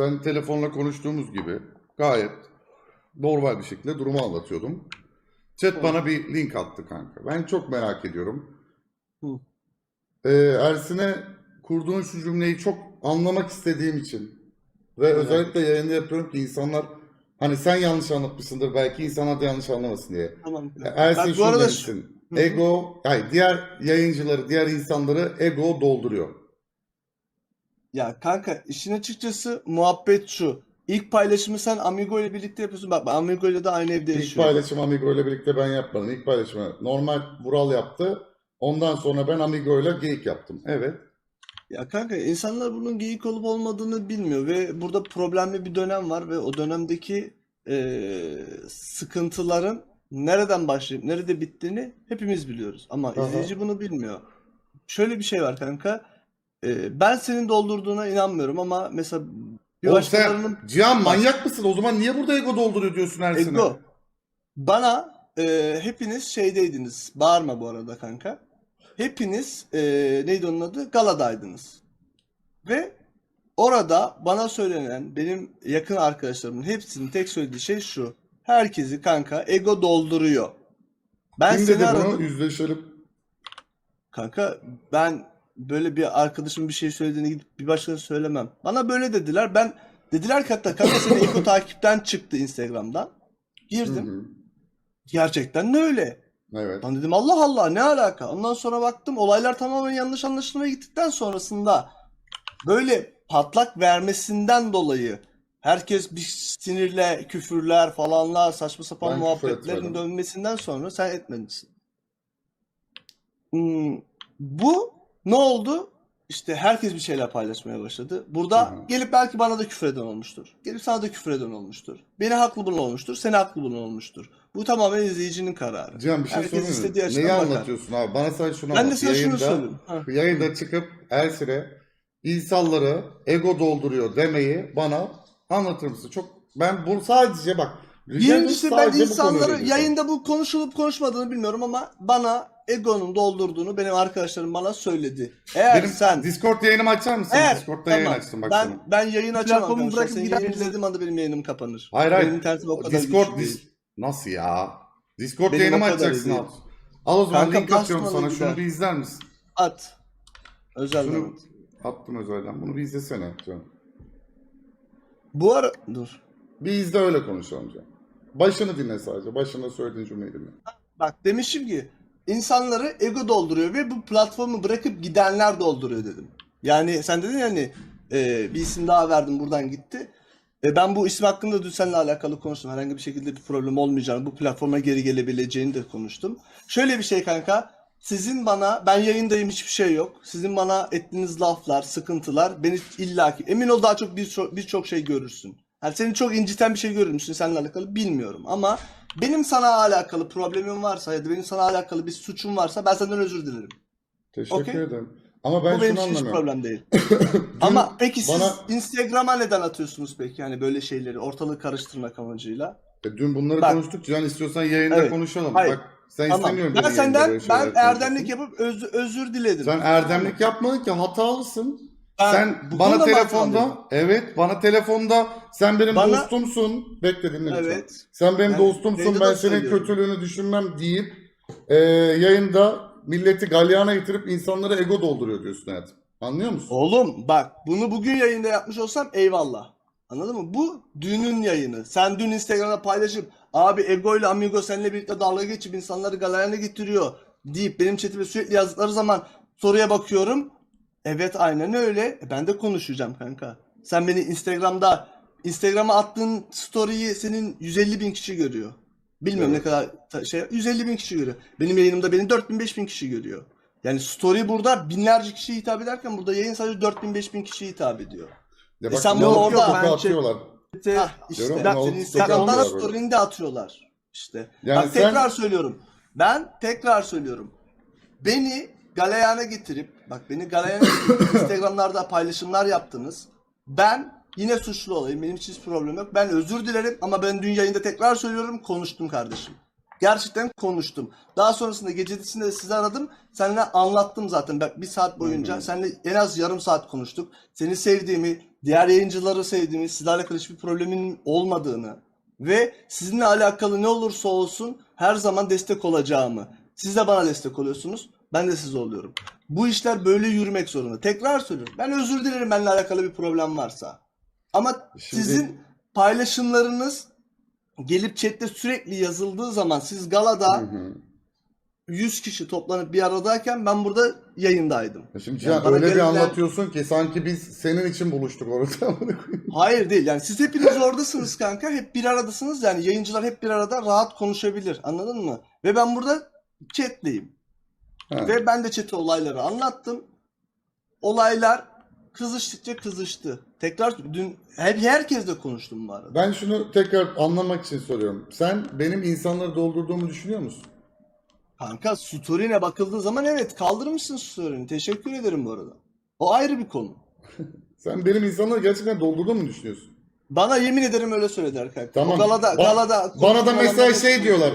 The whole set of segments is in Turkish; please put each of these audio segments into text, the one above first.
Sen telefonla konuştuğumuz gibi gayet normal bir şekilde durumu anlatıyordum. Chat bana bir link attı kanka. Ben çok merak ediyorum. Hı. Ee, Ersin'e kurduğun şu cümleyi çok anlamak istediğim için ve özellikle yayında yapıyorum ki insanlar hani sen yanlış anlatmışsındır belki insanlar da yanlış anlamasın diye. Tamam. Ersin Ben şunu arada demişsin. Hı hı. Ego, yani diğer yayıncıları, diğer insanları ego dolduruyor. Ya kanka işin açıkçası muhabbet şu. İlk paylaşımı sen Amigo ile birlikte yapıyorsun. Bak ben Amigo ile de aynı evde İlk yaşıyorum. paylaşımı Amigo ile birlikte ben yapmadım. İlk paylaşımı normal Vural yaptı. Ondan sonra ben Amigo ile geyik yaptım. Evet. Ya kanka insanlar bunun geyik olup olmadığını bilmiyor ve burada problemli bir dönem var ve o dönemdeki eee, sıkıntıların nereden başlayıp nerede bittiğini hepimiz biliyoruz. Ama Aha. izleyici bunu bilmiyor. Şöyle bir şey var kanka. Eee, ben senin doldurduğuna inanmıyorum ama mesela bir Oğlum başkalarının sen Cihan manyak mısın? O zaman niye burada ego dolduruyor diyorsun Ersin'e? Ego. Bana e, hepiniz şeydeydiniz. Bağırma bu arada kanka. Hepiniz e, neydi onun adı? Galadaydınız. Ve orada bana söylenen benim yakın arkadaşlarımın hepsinin tek söylediği şey şu. Herkesi kanka ego dolduruyor. Ben Kim seni dedi aradım. bunu? Yüzleşelim. Kanka ben böyle bir arkadaşım bir şey söylediğini gidip bir başkasına söylemem. Bana böyle dediler. Ben dediler ki hatta kanka senin ego takipten çıktı Instagram'dan. Girdim. hı. Gerçekten de öyle. Evet. Ben dedim Allah Allah ne alaka? Ondan sonra baktım olaylar tamamen yanlış anlaşılmaya gittikten sonrasında böyle patlak vermesinden dolayı herkes bir sinirle küfürler falanlar saçma sapan Ben muhabbetlerin dönmesinden sonra sen etmedin. Hmm, bu ne oldu? İşte herkes bir şeyler paylaşmaya başladı. Burada Hı hı. gelip belki bana da küfür eden olmuştur. Gelip sana da küfür eden olmuştur. Beni haklı bulan olmuştur. Seni haklı bulan olmuştur. Bu tamamen izleyicinin kararı. Cihan bir şey Herkes sorayım istediği açıdan Neyi bakar. anlatıyorsun abi? Bana sen şunu Ben de anlat. sana şunu Yayında, söyleyeyim. Ha. yayında çıkıp Ersin'e insanları ego dolduruyor demeyi bana anlatır mısın? Çok ben bu sadece bak rica ederim Birincisi ben sadece bu insanları yayında bu konuşulup konuşmadığını bilmiyorum ama bana egonun doldurduğunu benim arkadaşlarım bana söyledi. Eğer Benim sen Discord yayınımı açar mısın? eğer Discord'da yayın açtım bak ben sana. ben yayın açamam Platformu kanka. bırakıp Senin gider yayın misin? izlediğim anda benim yayınım kapanır. Hayır Benim hayır. internetim o kadar Discord güçlü dis değil. nasıl ya? Discord Benim yayınımı o kadar açacaksın değil. al. Al o zaman Kanka link atıyorum basmalı sana. Şunu gider. bir izler misin? At. Özel Şunu Mehmet. attım özelden. Bunu bir izlesene canım. Bu ara dur. Bir izle öyle konuşalım canım. Başını dinle sadece. Başında söylediğin cümleyi dinle. Bak demişim ki insanları ego dolduruyor ve bu platformu bırakıp gidenler dolduruyor dedim. Yani sen dedin yani e, bir isim daha verdim buradan gitti. E, ben bu isim hakkında dün seninle alakalı konuştum. Herhangi bir şekilde bir problem olmayacağını, bu platforma geri gelebileceğini de konuştum. Şöyle bir şey kanka. Sizin bana, ben yayındayım hiçbir şey yok. Sizin bana ettiğiniz laflar, sıkıntılar beni illaki, emin ol daha çok birçok birçok şey görürsün. Yani seni çok inciten bir şey görür müsün seninle alakalı bilmiyorum ama benim sana alakalı problemim varsa ya da benim sana alakalı bir suçum varsa ben senden özür dilerim. Teşekkür Okey. ederim. Ama ben Bu benim şunu için hiç anlamıyorum. problem değil. Ama peki siz bana- Instagram'a neden atıyorsunuz peki yani böyle şeyleri ortalığı karıştırmak amacıyla? E, Dün bunları Bak. konuştuk. Can istiyorsan yayında Evet. konuşalım. Hayır. Bak sen istemiyorum Ben yayında senden böyle şeyler ben erdemlik yapıp öz- özür diledim. Sen erdemlik yapmadın ki hatalısın. Ben sen bana telefonda evet bana telefonda sen benim Bana- dostumsun. Bekle dinle lütfen. Evet. Sen benim Ben dostumsun. Ben senin söylüyorum. kötülüğünü düşünmem deyip e, yayında milleti galyana getirip insanlara ego dolduruyor diyorsun hayatım. Anlıyor musun? Oğlum bak bunu bugün yayında yapmış olsam eyvallah. Anladın mı? Bu dünün yayını. Sen dün Instagram'da paylaşıp abi Ego ile Amigo seninle birlikte dalga geçip insanları galerine getiriyor deyip benim chatime sürekli yazdıkları zaman soruya bakıyorum. Evet aynen öyle. E, ben de konuşacağım kanka. Sen beni Instagram'da Instagram'a attığın story'yi senin 150 bin kişi görüyor. Bilmiyorum Evet. ne kadar ta- şey 150 bin kişi görüyor. Benim yayınımda beni 4000 5000 kişi görüyor. Yani story burada binlerce kişiye hitap ederken burada yayın sadece 4000 5000 kişiye hitap ediyor. Ya E sen ne bunu orada- Bence- atıyorlar. Hah işte. Diyorum, ne oldu? Instagram'dan da story'ini de atıyorlar. İşte. Yani Bak sen- tekrar söylüyorum. Ben tekrar söylüyorum. Beni galeyana getirip bak beni galeyana getirip Instagram'larda paylaşımlar yaptınız. Ben yine suçlu olayım. Benim hiç problem yok. Ben özür dilerim ama ben dün yayında tekrar söylüyorum konuştum kardeşim. Gerçekten konuştum. Daha sonrasında gecesinde de sizi aradım. Seninle anlattım zaten. Bak bir saat boyunca Hı hı. seninle en az yarım saat konuştuk. Seni sevdiğimi, diğer yayıncıları sevdiğimi, sizle alakalı hiçbir problemin olmadığını ve sizinle alakalı ne olursa olsun her zaman destek olacağımı. Siz de bana destek oluyorsunuz. Ben de size oluyorum. Bu işler böyle yürümek zorunda. Tekrar söylüyorum. Ben özür dilerim benimle alakalı bir problem varsa. Ama Şimdi- sizin paylaşımlarınız gelip chatte sürekli yazıldığı zaman siz Hı galada hı. 100 kişi toplanıp bir aradayken ben burada yayındaydım. Şimdi Yani öyle bir gelen- anlatıyorsun ki sanki biz senin için buluştuk orada. Hayır değil. Yani siz hepiniz oradasınız kanka. Hep bir aradasınız. Yani yayıncılar hep bir arada rahat konuşabilir. Anladın mı? Ve ben burada chatleyim. Ha. Ve ben de chat'e olayları anlattım. Olaylar kızıştıkça kızıştı. Tekrar dün hep herkesle konuştum bu arada. Ben şunu tekrar anlamak için soruyorum. Sen benim insanları doldurduğumu düşünüyor musun? Kanka story'ne bakıldığı zaman evet kaldırmışsın story'ni. Teşekkür ederim bu arada. O ayrı bir konu. Sen benim insanları gerçekten doldurduğumu mu düşünüyorsun? Bana yemin ederim öyle söylediler kanka. Tamam. O galada, Ba- galada Bana da mesela şey diyorlar.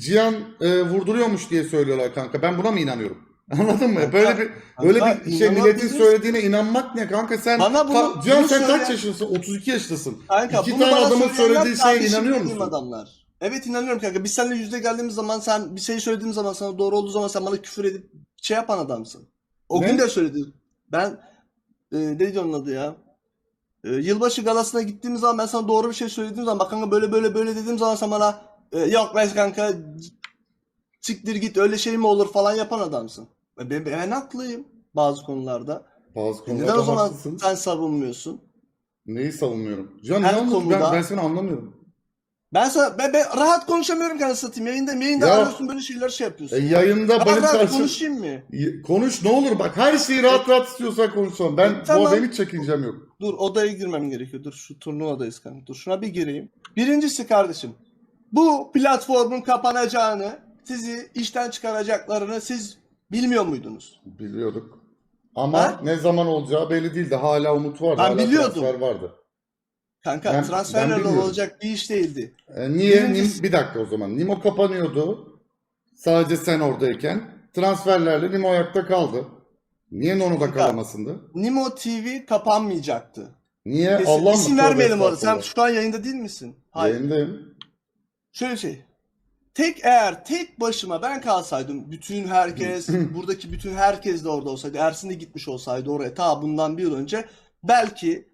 Cihan e, vurduruyormuş diye söylüyorlar kanka. Ben buna mı inanıyorum? Anladın mı? Böyle bir böyle kanka, bir şey milletin söylediğine inanmak ne kanka sen Bana bunu- Cihan bunu sen kaç söyleyen- yaşındasın? 32 yaşındasın. Kanka İki bunu tane adamın söylediği şeye inanıyor musun? adamlar. Evet inanıyorum kanka. Biz seninle yüzde geldiğimiz zaman sen bir şey söylediğim zaman sana doğru olduğu zaman sen bana küfür edip şey yapan adamsın. O Ne? gün de söyledin. Ben e, neydi onun adı ya? E, yılbaşı galasına gittiğimiz zaman ben sana doğru bir şey söylediğim zaman bak kanka böyle böyle böyle dediğim zaman sen bana e, yok be kanka siktir git öyle şey mi olur falan yapan adamsın. E, Ben, ben haklıyım bazı konularda. Bazı E, konularda neden o zaman haklısın. sen savunmuyorsun? Neyi savunuyorum? Cihan Her anlatıyorsun? konuda- Ben, ben seni anlamıyorum. Ben sana ben, ben rahat konuşamıyorum kanka satayım. Yayında yayında Ya- arıyorsun böyle şeyler şey yapıyorsun. E, yayında rahat benim rahat karşım... konuşayım mı? Konuş ne olur bak her şeyi rahat rahat istiyorsan konuşalım. Ben E, tamam. bu benim çekincem yok. Dur odaya girmem gerekiyor. Dur şu turnuvadayız kanka. Dur şuna bir gireyim. Birincisi kardeşim. Bu platformun kapanacağını, sizi işten çıkaracaklarını siz bilmiyor muydunuz? Biliyorduk. Ama Ha? ne zaman olacağı belli değildi. Hala umut vardı. Ben hala biliyordum. transfer vardı. Kanka Ben- ben transferlerle bilmiyorum. olacak bir iş değildi. E, niye? Birincisi- Nim- bir dakika o zaman. Nimo kapanıyordu. Sadece sen oradayken. Transferlerle Nimo ayakta kaldı. Niye Nono da kalamasındı? Nimo TV kapanmayacaktı. Niye? İsim, Allah mı? isim vermeyelim orada. Sen şu an yayında değil misin? Hayır. Yayındayım. Şöyle şey. Tek eğer tek başıma ben kalsaydım bütün herkes buradaki bütün herkes de orada olsaydı Ersin de gitmiş olsaydı oraya ta bundan bir yıl önce belki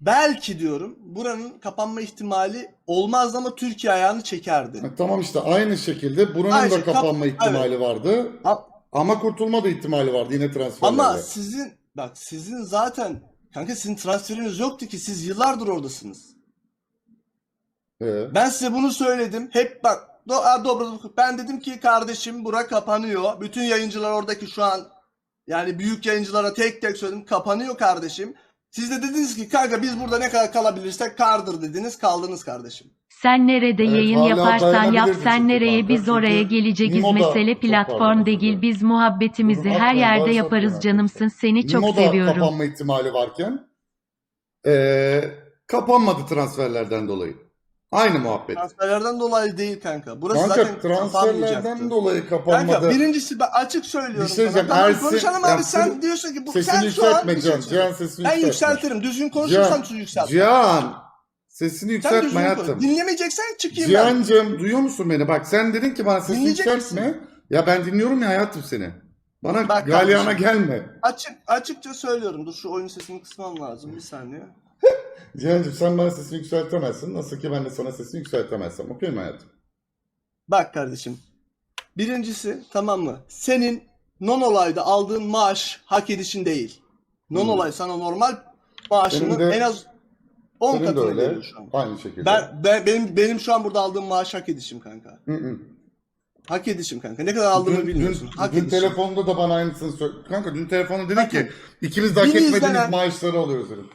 belki diyorum buranın kapanma ihtimali olmazdı ama Türkiye ayağını çekerdi. Ha, Tamam işte aynı şekilde buranın Aynı da şey, kap- kapanma ihtimali vardı. A- Ama kurtulma da ihtimali vardı yine transferlerle. Ama sizin bak sizin zaten kanka sizin transferiniz yoktu ki siz yıllardır oradasınız. Ee, Ben size bunu söyledim. Hep bak do, a, dobro- ben dedim ki kardeşim bura kapanıyor. Bütün yayıncılar oradaki şu an yani büyük yayıncılara tek tek söyledim kapanıyor kardeşim. Siz de dediniz ki kanka biz burada ne kadar kalabilirsek kardır dediniz kaldınız kardeşim. Sen nerede Evet, yayın yaparsan yap sen nereye kanka. biz oraya geleceğiz mesele platform değil biz muhabbetimizi Dur, her yerde yaparız arkadaşlar. canımsın seni çok Nimo da seviyorum. kapanma ihtimali varken ee, kapanmadı transferlerden dolayı. Aynı muhabbet. Transferlerden dolayı değil kanka. Burası Kanka zaten transferlerden dolayı kapanmadı. Kanka birincisi ben açık söylüyorum Bir şey diyeceğim, Tamam, Ersin- konuşalım abi sen diyorsun ki bu Sesini sen şu an yükseltme şey Can. söyle. Cihan sesini Ben yükseltme. yükseltirim. Düzgün konuşursan Cihan, yükselt. Cihan sesini yükseltme düzgün konuş. hayatım. Dinlemeyeceksen çıkayım ben. Cihan'cığım duyuyor musun beni? Bak sen dedin ki bana sesini Dinleyecek yükseltme. Ya ben dinliyorum ya hayatım seni. Bana Bak galyana gelme. Açık açıkça söylüyorum. Dur şu oyun sesini kısmam lazım bir saniye. Cihan'cığım sen bana sesini yükseltemezsin. Nasıl ki ben de sana sesini yükseltemezsem. Okey mi hayatım? Bak kardeşim. Birincisi tamam mı? Senin non olayda aldığın maaş hak edişin değil. Non Hmm. olay sana normal maaşının de- en az 10 Senin de katını öyle. veriyor şu an. Aynı şekilde. Ben, ben benim benim şu an burada aldığım maaş hak edişim kanka. Hı hı. Hak edişim kanka. Ne kadar aldığımı Dün, bilmiyorsun. dün, hak dün edişim. telefonda da bana aynısını söyledi. Kanka dün telefonda dedi ki ikimiz de hak etmediğimiz maaşları alıyoruz dedim.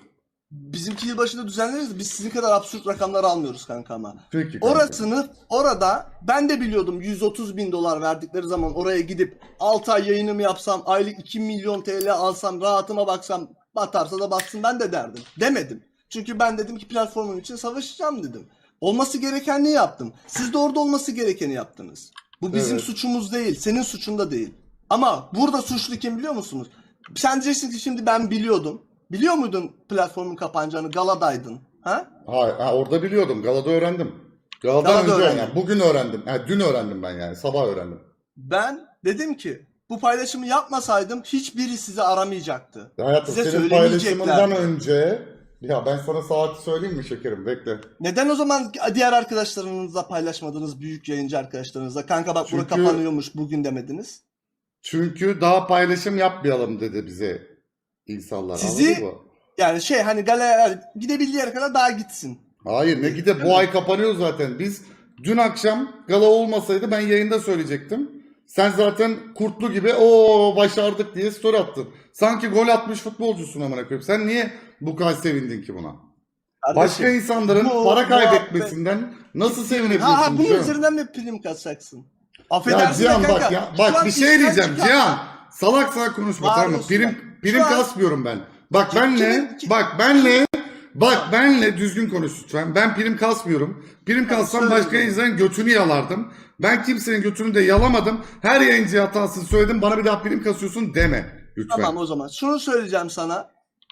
Bizimki yılbaşında düzenleriz biz sizin kadar absürt rakamlar almıyoruz kanka ama. Peki kanka. Orasını orada ben de biliyordum 130 bin dolar verdikleri zaman oraya gidip 6 ay yayınımı yapsam aylık 2 milyon TL alsam rahatıma baksam batarsa da batsın ben de derdim. Demedim. Çünkü ben dedim ki platformum için savaşacağım dedim. Olması gerekeni yaptım. Siz de orada olması gerekeni yaptınız. Bu bizim Evet. suçumuz değil. Senin suçun da değil. Ama burada suçlu kim biliyor musunuz? Sen diyeceksin ki şimdi ben biliyordum. Biliyor muydun platformun kapanacağını? Galadaydın. Ha? Ha, ha, orada biliyordum. Galada öğrendim. Galada Galada önce öğrendin. yani. Bugün öğrendim. Ha, dün öğrendim ben yani. Sabah öğrendim. Ben dedim ki bu paylaşımı yapmasaydım hiçbiri sizi aramayacaktı. Ya hayatım Size senin paylaşımından önce ya ben sana saati söyleyeyim mi şekerim? Bekle. Neden o zaman diğer arkadaşlarınızla paylaşmadınız büyük yayıncı arkadaşlarınızla? Kanka bak bura Çünkü- kapanıyormuş bugün demediniz. Çünkü daha paylaşım yapmayalım dedi bize insanlar. Sizi- mı? Yani şey hani galer gidebildiği yere kadar daha gitsin. Hayır ne gide bu ay kapanıyor zaten. Biz dün akşam gala olmasaydı ben yayında söyleyecektim. Sen zaten kurtlu gibi o başardık diye story attın. Sanki gol atmış futbolcusun amına koyayım. Sen niye bu kadar sevindin ki buna? Başka Kardeşim, insanların bu para kaybetmesinden nasıl sevinebilirsin? Ha, ha bunun Cihan? üzerinden mi prim kasacaksın? Ya Affedersin Cihan de bak ya bak bir şey diyeceğim Cihan. Salak salak konuşma tamam mı? Prim an- kasmıyorum ben. Bak benle bak benle bak benle düzgün konuş lütfen. Ben prim kasmıyorum. Prim kassam söyle başka yayıncıların götünü yalardım. Ben kimsenin götünü de yalamadım. Her yayıncı hatasını söyledim. Bana bir daha prim kasıyorsun deme lütfen. Tamam o zaman. Şunu söyleyeceğim sana.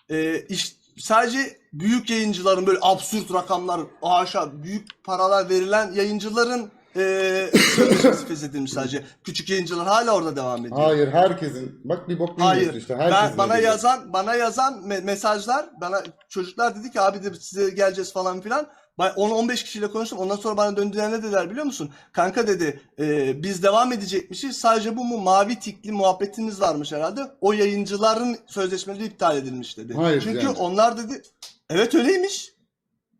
Ee, iş, sadece büyük yayıncıların böyle absürt rakamlar, haşa büyük paralar verilen yayıncıların e, sözleşmesi feshedilmiş sadece. Küçük yayıncılar hala orada devam ediyor. Hayır herkesin bak bir bok Hayır. işte. Ben, Herkesin bana öyle. yazan bana yazan me- mesajlar bana çocuklar dedi ki abi de size geleceğiz falan filan. Ben 10-15 kişiyle konuştum. Ondan sonra bana döndüler ne dediler biliyor musun? Kanka dedi e, biz devam edecekmişiz. Sadece bu mu mavi tikli muhabbetimiz varmış herhalde. O yayıncıların sözleşmeleri iptal edilmiş dedi. Hayır Çünkü canım. onlar dedi evet öyleymiş.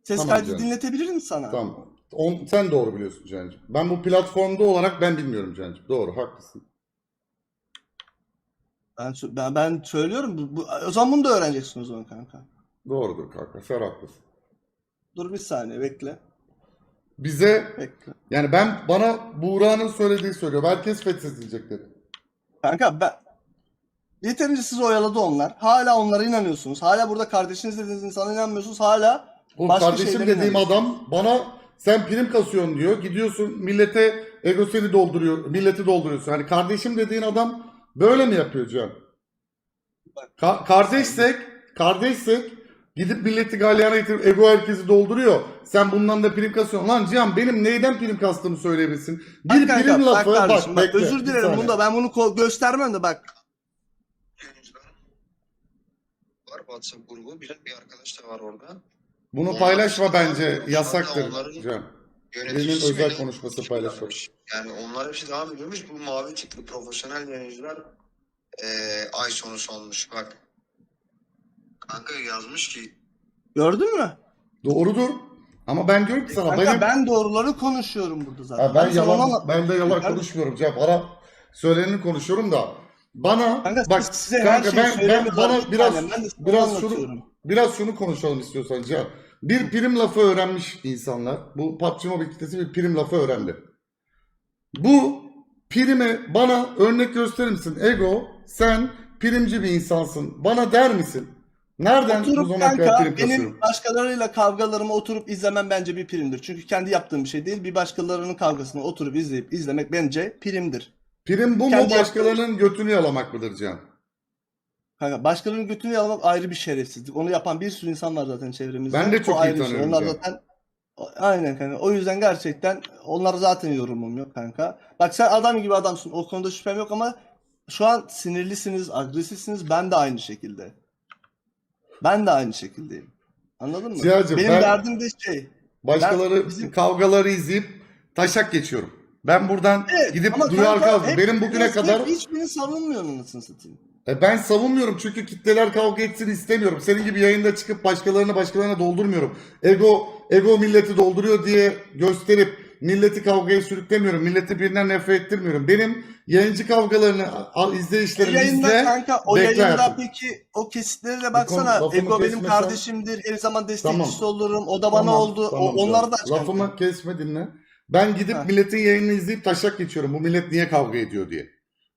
Ses Tamam kaydı canım. dinletebilirim sana. Tamam. On, sen doğru biliyorsun Cancığım. Ben bu platformda olarak ben bilmiyorum Cancığım. Doğru haklısın. Ben, ben ben söylüyorum. Bu, bu- o zaman bunu da öğreneceksin o zaman kanka. Doğrudur kanka sen haklısın. Dur bir saniye bekle. Bize Bekle. yani ben bana Buğra'nın söylediği söylüyor. Herkes fethedilecek dedi. Kanka ben yeterince sizi oyaladı onlar. Hala onlara inanıyorsunuz. Hala burada kardeşiniz dediğiniz insana inanmıyorsunuz. Hala Bu Başka kardeşim dediğim adam bana sen prim kasıyorsun diyor. Gidiyorsun millete egoseni dolduruyor. Milleti dolduruyorsun. Hani kardeşim dediğin adam böyle mi yapıyor Can? Ka- kardeşsek, kardeşsek gidip milleti galyana getirip ego herkesi dolduruyor. Sen bundan da prim kasıyorsun. Lan Cihan benim neyden prim kastığımı söyleyebilsin. Bir Bak prim bak lafı bak, kardeşim, bak, bekle, özür dilerim bunda ben bunu ko- göstermem de bak. var WhatsApp grubu. Bir, bir arkadaş da var orada. Bunu paylaşma bence yasaktır. Yöneticisi Benim özel konuşması iş paylaşmak. yapmış. Yani onlar hepsi devam ediyormuş. Bu mavi tıklı profesyonel yayıncılar eee ay sonu sonmuş. Bak. Kanka yazmış ki Gördün mü? Doğrudur. Ama ben diyorum ki sana Kanka benim ben doğruları konuşuyorum burada zaten. Ha, ben sana yalan ona- ben de yalan Ben- konuşmuyorum Can. Bana söyleneni konuşuyorum da bana Kanka, bak siz- size her kanka şeyi ben, ben bana Bir biraz ben biraz şunu biraz şunu konuşalım istiyorsan Can. Bir prim lafı öğrenmiş insanlar. Bu PUBG Mobile kitlesi bir prim lafı öğrendi. Bu primi bana örnek gösterir misin? Ego sen primci bir insansın. Bana der misin? Nereden Oturup zamana kadar kanka prim kasıyorum? benim başkalarıyla kavgalarımı oturup izlemem bence bir primdir. Çünkü kendi yaptığım bir şey değil. Bir başkalarının kavgasını oturup izleyip izlemek bence primdir. Prim bu mu Kendi başkalarının götünü yalamak mıdır Can? Kanka başkalarının götünü yalamak ayrı bir şerefsizlik. Onu yapan bir sürü insan var zaten çevremizde. Ben de O çok iyi ayrı bir şey. tanıyorum Onlar canım. zaten aynen kanka. O yüzden gerçekten onlara zaten yorumum yok kanka. Bak sen adam gibi adamsın. O konuda şüphem yok ama şu an sinirlisiniz, agresifsiniz. Ben de aynı şekilde. Ben de aynı şekildeyim. Anladın mı? Ziyacım, Benim ben- derdim de şey. Başkaları Ben- bizim- kavgaları izleyip taşak geçiyorum. Ben buradan Evet, gidip duyar kaldım. Benim bugüne kadar hiçbirini savunmuyor anasını satayım. E ben savunmuyorum çünkü kitleler kavga etsin istemiyorum. Senin gibi yayında çıkıp başkalarını başkalarına doldurmuyorum. Ego ego milleti dolduruyor diye gösterip milleti kavgaya sürüklemiyorum. Milleti birinden nefret ettirmiyorum. Benim yayıncı kavgalarını a- O izleyişlerimi yayında izle. kanka o yayında hayatım. peki o kesitleri de baksana. lafımı Ego benim kesmesen- kardeşimdir. Her zaman destekçisi Tamam. olurum. O da bana Tamam, oldu. tamam o, onları da aç Lafımı kanka. kesme dinle. Ben gidip Ha. milletin yayınını izleyip taşak geçiyorum. Bu millet niye kavga ediyor diye.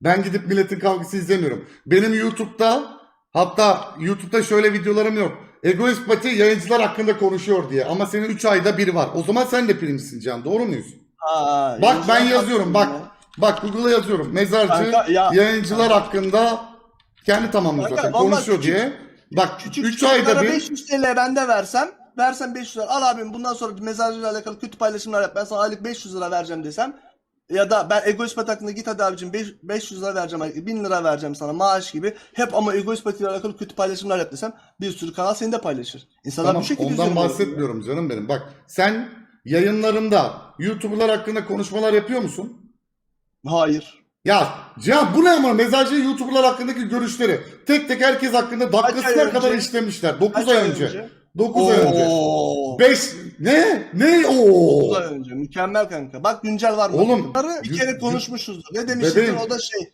Ben gidip milletin kavgası izlemiyorum. Benim YouTube'da hatta YouTube'da şöyle videolarım yok. Egoist Pati yayıncılar hakkında konuşuyor diye. Ama senin 3 ayda biri var. O zaman sen de primcisin Can. Doğru muyuz? Aa, Bak ben yazıyorum. Bak ya. bak Google'a yazıyorum. Mezarcı Kanka, ya- yayıncılar hakkında kendi tamamlıyor Kanka, zaten. Konuşuyor küçük- diye. Bak Küçük 3 ayda bir 500 TL ben de versem, versem 500 lira. Al abim bundan sonra mezarcıyla alakalı kötü paylaşımlar yap. Ben sana aylık 500 lira vereceğim desem. Ya da ben egoist hakkında git hadi abicim beş- 500 lira vereceğim, aylık, 1000 lira vereceğim sana maaş gibi. Hep ama egoist pat ile alakalı kötü paylaşımlar yap desem bir sürü kanal seni de paylaşır. İnsanlar Tamam bu şekilde ondan bahsetmiyorum canım benim. Bak sen yayınlarında YouTuber'lar hakkında konuşmalar yapıyor musun? Hayır. Ya Cihan bu ne ama mezarcı YouTuber'lar hakkındaki görüşleri tek tek herkes hakkında dakikasına ay kadar önce? işlemişler. 9 Kaç ay önce. 9 ay önce. Oo. 5 ne? Ne? Oo. 9 ay önce. Mükemmel kanka. Bak güncel var mı? Oğlum, Bunları bir kere konuşmuşuzdur. Ne demiştin o da şey.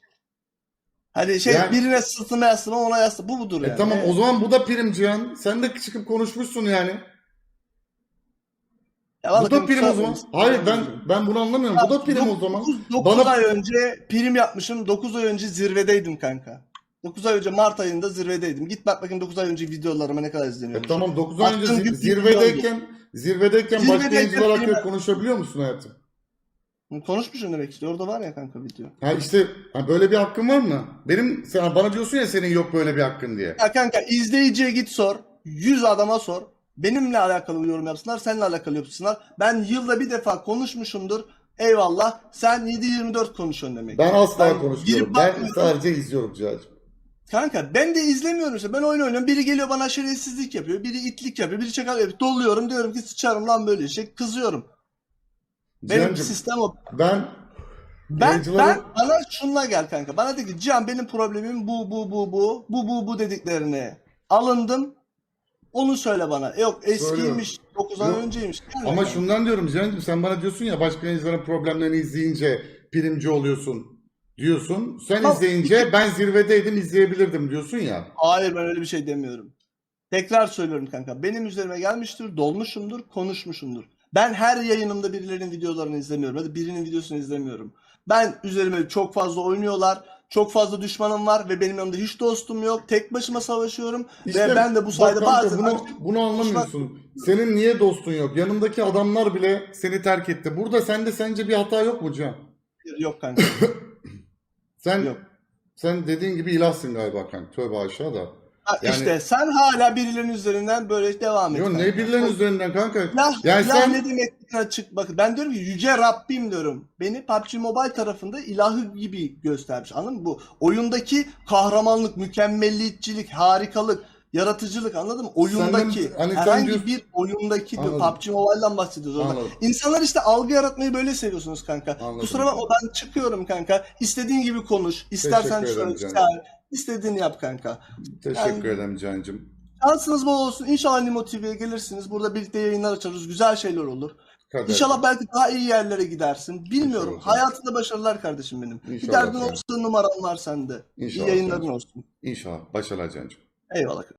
Hani şey Yani- birine sırtıma yaslama ona yasla. Bu budur E yani. tamam o zaman bu da prim Cihan. Sen de çıkıp konuşmuşsun yani. Ya Bu da prim o zaman. Hayır ben ben bunu anlamıyorum. Bu da prim o zaman. 9, Bana- ay önce prim yapmışım. 9 ay önce zirvedeydim kanka. 9 ay önce Mart ayında zirvedeydim. Git bak bakayım 9 ay önce videolarıma ne kadar E izleniyor. tamam 9 ay önce Attığın zir- bir zirvedeyken zirvedeyken başka Zirvedeyken yayıncılar hakkında konuşabiliyor musun hayatım? Konuşmuşum demek istiyor. Orada var ya kanka video. Ha işte ha böyle bir hakkın var mı? Benim sen bana diyorsun ya senin yok böyle bir hakkın diye. Ya kanka izleyiciye git sor. 100 adama sor. Benimle alakalı yorum yapsınlar. Seninle alakalı yapsınlar. Ben yılda bir defa konuşmuşumdur. Eyvallah. Sen 7-24 konuşuyorsun demek. Ben asla Ben konuşmuyorum. Ben sadece izliyorum Cihan'cığım. Kanka ben de izlemiyorum işte. Ben oyun oynuyorum. Biri geliyor bana şerefsizlik yapıyor. Biri itlik yapıyor. Biri çakal yapıyor. Doluyorum diyorum ki sıçarım lan böyle şey. Kızıyorum. Benim Cihan'cığım sistem o. ben Ben, Yayıncıların- ben bana şunla gel kanka. Bana de ki Cihan benim problemim bu bu bu bu bu bu bu dediklerini alındım. Onu söyle bana. Yok eskiymiş. 9 ay Yok. önceymiş. Gel ama bakalım. şundan diyorum Cihan'cığım sen bana diyorsun ya başka yayıncıların problemlerini izleyince primci oluyorsun diyorsun. Sen Tamam, izleyince ben zirvedeydim izleyebilirdim diyorsun ya. Hayır ben öyle bir şey demiyorum. Tekrar söylüyorum kanka. Benim üzerime gelmiştir, dolmuşumdur, konuşmuşumdur. Ben her yayınımda birilerinin videolarını izlemiyorum. Hadi birinin videosunu izlemiyorum. Ben üzerime çok fazla oynuyorlar. Çok fazla düşmanım var ve benim yanımda hiç dostum yok. Tek başıma savaşıyorum İşte ve ben de bu bak sayede kanka, bazen bunu, bunu anlamıyorsun. Senin niye dostun yok? Yanındaki adamlar bile seni terk etti. Burada sende sence bir hata yok mu Cihan? yok kanka. Sen Yok. sen dediğin gibi ilahsın galiba kanka. Tövbe aşağı da. Ha, Yani- İşte sen hala birilerinin üzerinden böyle devam et. Yo kanka. ne birilerinin üzerinden kanka. Ya, Yani ya sen- ne demek açık bakın. Ben diyorum ki yüce Rabbim diyorum. Beni PUBG Mobile tarafında ilahı gibi göstermiş. Anladın mı? Bu oyundaki kahramanlık, mükemmelliyetçilik, harikalık, yaratıcılık anladın mı? Oyundaki Senden- hani herhangi diyorsun- bir oyundaki diyor. PUBG Mobile'dan bahsediyoruz orada. Anladım. İnsanlar işte algı yaratmayı böyle seviyorsunuz kanka. Anladım. Kusura bakma ben çıkıyorum kanka. İstediğin gibi konuş. İstersen canım. çağır. İstediğini yap kanka. Teşekkür Yani- ederim Cihan'cığım. Şansınız bol olsun. İnşallah Nimo TV'ye gelirsiniz. Burada birlikte yayınlar açarız. Güzel şeyler olur. Kader. İnşallah belki daha iyi yerlere gidersin. Bilmiyorum. İnşallah. Hayatında başarılar kardeşim benim. Bir İnşallah derdin canım. olsun numaram var sende. İnşallah İyi yayınların canım. olsun. İnşallah. Başarılar Cihan'cığım. Eyvallah.